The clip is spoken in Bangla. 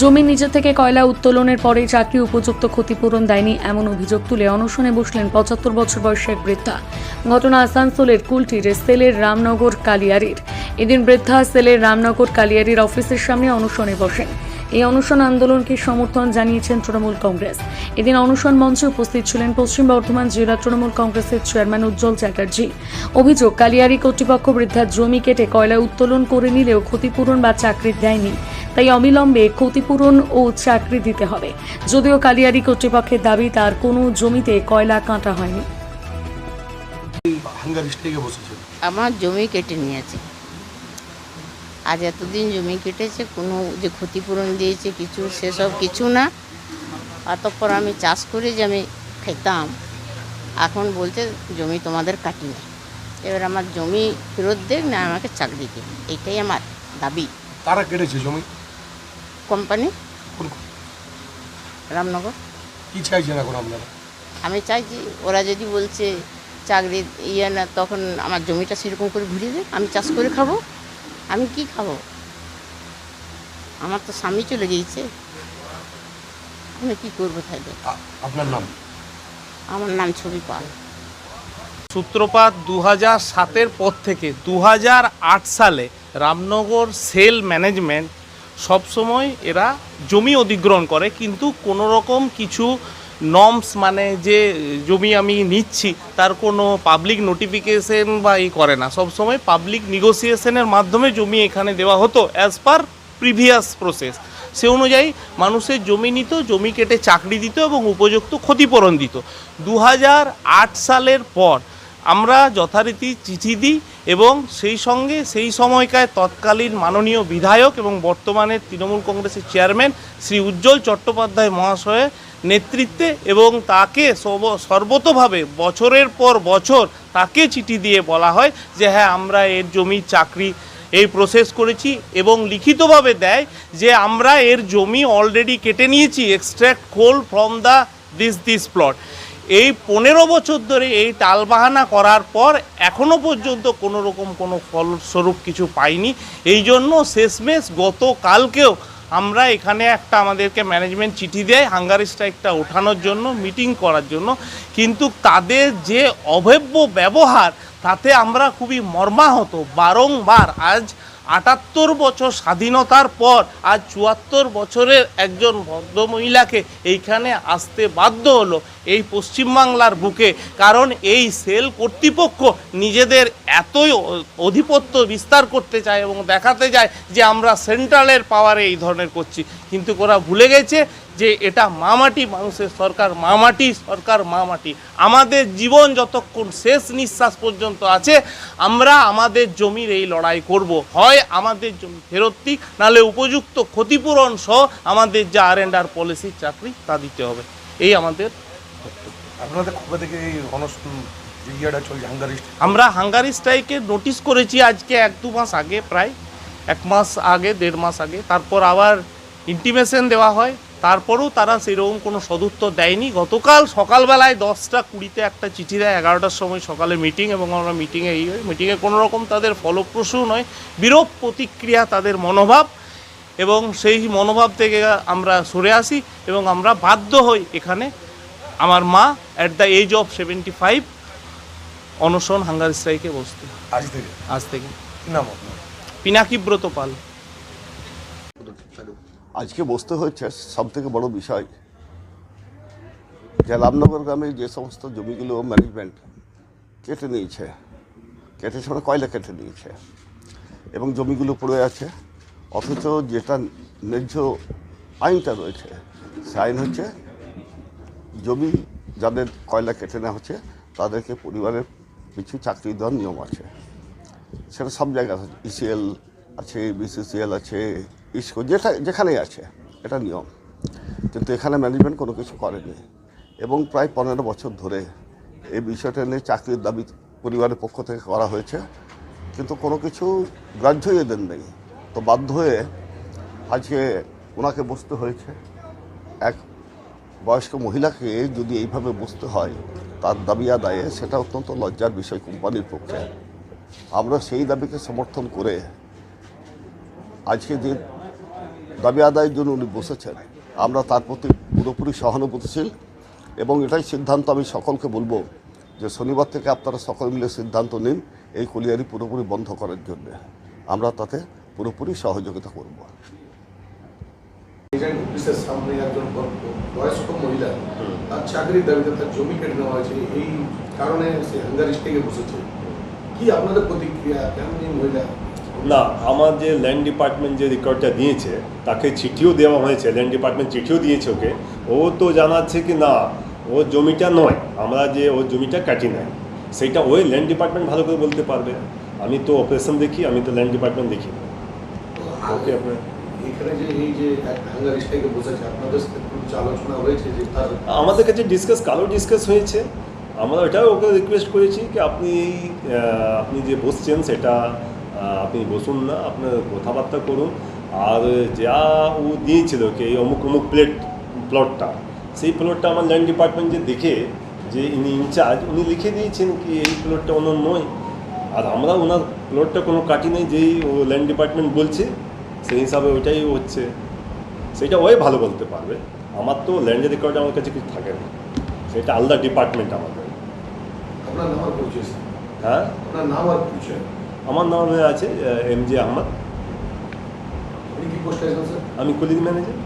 জমি নিজে থেকে কয়লা উত্তোলনের পরে চাকরি উপযুক্ত ক্ষতিপূরণ দেয়নি এমন অভিযোগ তুলে অনশনে বসলেন পঁচাত্তর বছর বয়সী এক বৃদ্ধা। ঘটনা আসানসোলের কুলটির সেলের রামনগর কালিয়ারির। এদিন বৃদ্ধা সেলের রামনগর কালিয়ারির অফিসের সামনে অনশনে বসেন। এই অনশন আন্দোলনকে সমর্থন জানিয়েছেন তৃণমূল কংগ্রেস। এদিন অনশন মঞ্চে উপস্থিত ছিলেন পশ্চিম বর্ধমান জেলা তৃণমূল কংগ্রেসের চেয়ারম্যান উজ্জ্বল চ্যাটার্জি। অভিযোগ, কালিয়ারি কর্তৃপক্ষ বৃদ্ধার জমি কেটে কয়লা উত্তোলন করে নিলেও ক্ষতিপূরণ বা চাকরি দেয়নি। তাই অবিলম্বে ক্ষতিপূরণ ও চাকরি দিতে হবে। যদিও কালিয়ারি কর্তৃপক্ষের দাবি তার কোনো জমিতে কয়লা কাটা হয়নি। আমার জমি কেটে নিয়েছে। আজ এতদিন জমি কেটেছে কোনো যে ক্ষতিপূরণ দিয়েছে কিছু সেসব কিছু না। অতঃপর আমি চাষ করে যে আমি খেতাম। এখন বলছে জমি তোমাদের কাটিনি। এবার আমার জমি ফেরত দেখ না আমাকে চাকরি দিক এইটাই আমার দাবি। কারা কেটেছে জমি? কোম্পানি। রামনগর। কি চাইছেন এখন আপনারা? আমি চাইছি ওরা যদি বলছে চাকরি ইয়ে না তখন আমার জমিটা সেরকম করে ঘুরিয়ে দেয় আমি চাষ করে খাব। আমি কি খাব? আমার তো স্বামী চলে গিয়েছে। আমি কি করব তাহলে? আপনার নাম? আমার নাম ছবি পাল। সূত্রপাত দু হাজার সাতের পর থেকে দু হাজার আট সালে রামনগর সেল ম্যানেজমেন্ট সবসময় এরা জমি অধিগ্রহণ করে, কিন্তু কোনো রকম কিছু নর্মস মানে যে জমি আমি নিচ্ছি, তার কোনো পাবলিক নোটিফিকেশন বা ই করে না। সবসময় পাবলিক নিগোসিয়েশনের মাধ্যমে জমি এখানে দেওয়া হতো অ্যাজ পার প্রিভিয়াস প্রসেস সে অনুযায়ী মানুষের জমি নিত, জমি কেটে চাকরি দিত এবং উপযুক্ত ক্ষতিপূরণ দিত। দু হাজার আট সালের পর আমরা যথারীতি চিঠি দিই এবং সেই সঙ্গে সেই সময়কার তৎকালীন মাননীয় বিধায়ক এবং বর্তমানে তৃণমূল কংগ্রেসের চেয়ারম্যান শ্রী উজ্জ্বল চট্টোপাধ্যায় মহাশয়ের নেতৃত্বে এবং তাকে সর্বতভাবে বছরের পর বছর তাকে চিঠি দিয়ে বলা হয় যে হ্যাঁ আমরা এর জমি চাকরি এই প্রসেস করেছি এবং লিখিতভাবে দেয় যে আমরা এর জমি অলরেডি কেটে নিয়েছি extract coal from the this this plot এই পনেরো বছর ধরে এই টালবাহানা করার পর এখনও পর্যন্ত কোনো রকম কোনো ফলস্বরূপ কিছু পাইনি। এই জন্য শেষমেশ গতকালকেও আমরা এখানে একটা আমাদেরকে ম্যানেজমেন্ট চিঠি দেয় হাঙ্গারি স্ট্রাইকটা ওঠানোর জন্য মিটিং করার জন্য। কিন্তু তাদের যে অভব্য ব্যবহার, তাতে আমরা খুবই মর্মাহত। বারংবার আজ আটাত্তর বছর স্বাধীনতার পর আজ চুয়াত্তর বছরের একজন ভদ্রমহিলাকে এইখানে আসতে বাধ্য হলো এই পশ্চিমবাংলার বুকে। কারণ এই সেল কর্তৃপক্ষ নিজেদের এতই অধিপত্য বিস্তার করতে চায় এবং দেখাতে যায় যে আমরা সেন্ট্রালের পাওয়ারে এই ধরনের করছি। কিন্তু ওরা ভুলে গেছে যে এটা মামাটি মানুষের সরকার মামাটি সরকার মামাটি। আমাদের জীবন যতক্ষণ শেষ নিঃশ্বাস পর্যন্ত আছে আমরা আমাদের জমির এই লড়াই করব। হয় আমাদের জমি ফেরত দিক নাহলে উপযুক্ত ক্ষতিপূরণ সহ আমাদের যে আর এন্ড আর পলিসির চাকরি তা দিতে হবে। এই আমাদের আপনাদের কবে থেকে এই আমরা হাঙ্গারি স্ট্রাইকে নোটিশ করেছি আজকে এক দু মাস আগে প্রায়। এক মাস আগে দেড় মাস আগে। তারপর আবার ইন্টিমেশন দেওয়া হয়। তারপরেও তারা সেরকম কোনো সদুত্তর দেয়নি। গতকাল সকালবেলায় দশটা কুড়িতে একটা চিঠি দেয় এগারোটার সময় সকালে মিটিং এবং আমরা মিটিংয়ে এই মিটিংয়ে কোনো রকম তাদের ফলপ্রসূ নয় বিরূপ প্রতিক্রিয়া তাদের মনোভাব এবং সেই মনোভাব থেকে আমরা সরে আসি এবং আমরা বাধ্য হই এখানে আমার মা at the age of seventy five অনশন হাঙ্গার স্ট্রাইকে বসতে। আজ থেকে? আজ থেকে। নাম পিনাকিব্রত পাল আজকে বসতে হয়েছে সব থেকে বড় বিষয় যে রামনগর গ্রামে যে সমস্ত জমিগুলো ম্যানেজমেন্ট কেটে নিয়েছে, কেটে মানে কয়লা কেটে নিয়েছে এবং জমিগুলো পড়ে আছে, অথচ যেটা ন্যায্য আইনটা রয়েছে সে আইন হচ্ছে জমি যাদের কয়লা কেটে নেওয়া হচ্ছে, তাদেরকে পরিবারের কিছু চাকরি দেওয়ার নিয়ম আছে। সেটা সব জায়গায় আছে ইসিএল আছে বিসিসিএল আছে ইসকো যেখানেই আছে, এটা নিয়ম। কিন্তু এখানে ম্যানেজমেন্ট কোনো কিছু করেনি। এবং প্রায় পনেরো বছর ধরে এই বিষয়টা নিয়ে চাকরির দাবি পরিবারের পক্ষ থেকে করা হয়েছে। কিন্তু কোনো কিছু গ্রাহ্যই এদের নেই। তো বাধ্য হয়ে আজকে ওনাকে বসতে হয়েছে। এক বয়স্ক মহিলাকে যদি এইভাবে বসতে হয়, তার দাবি আদায়ে সেটা অত্যন্ত লজ্জার বিষয় কোম্পানির পক্ষে। আমরা সেই দাবিকে সমর্থন করে আজকে যে দাবি আদায়ের জন্য উনি বসেছেন। আমরা তার প্রতি পুরোপুরি সহানুভূতিশীল এবং এটাই সিদ্ধান্ত আমি সকলকে বলব যে শনিবার থেকে আপনারা সকল মিলে সিদ্ধান্ত নিন এই কলিয়ারি পুরোপুরি বন্ধ করার জন্য। আমরা তাতে পুরোপুরি সহযোগিতা করব। কি আপনাদের প্রতিক্রিয়া? এই মহিলা? না আমার যে ল্যান্ড ডিপার্টমেন্ট যে রেকর্ডটা দিয়েছে তাকে চিঠিও দেওয়া হয়েছে ল্যান্ড ডিপার্টমেন্ট চিঠিও দিয়েছে ওকে। ও তো জানাচ্ছে কি না ও জমিটা নয় আমরা যে ও জমিটা কাটি নাই। সেইটা ওই ল্যান্ড ডিপার্টমেন্ট ভালো করে বলতে পারবে। আমি তো অপারেশন দেখি আমি তো ল্যান্ড ডিপার্টমেন্ট দেখি ওকে আপনার? আমাদের কাছে ডিসকাস কালো ডিসকাস হয়েছে। আমরা এটাও ওকে রিকোয়েস্ট করেছি কি আপনি আপনি যে বসছেন সেটা আপনি বসুন না আপনার কথাবার্তা করুন। আর যা ও দিয়েছিল কি এই অমুক অমুক প্লেট প্লটটা সেই প্লটটা আমার ল্যান্ড ডিপার্টমেন্ট যে দেখে যে ইনি ইনচার্জ উনি লিখে দিয়েছেন কি এই প্লটটা ওনার নয়। আর আমরা ওনার প্লটটা কোনো কাটি নেই যেই ও ল্যান্ড ডিপার্টমেন্ট বলছে সেই হিসাবে ওইটাই হচ্ছে। সেটা ওই ভালো বলতে পারবে। আমার তো ল্যান্ডের রেকর্ড আমার কাছে কিছু থাকে না। সেটা আলাদা ডিপার্টমেন্ট আমাদের। আপনার নাম আর হ্যাঁ? আপনার নাম আর পরিচয়। আমার নাম হয়ে আছে এম জে আহমদ। আমি কলিজ ম্যানেজার।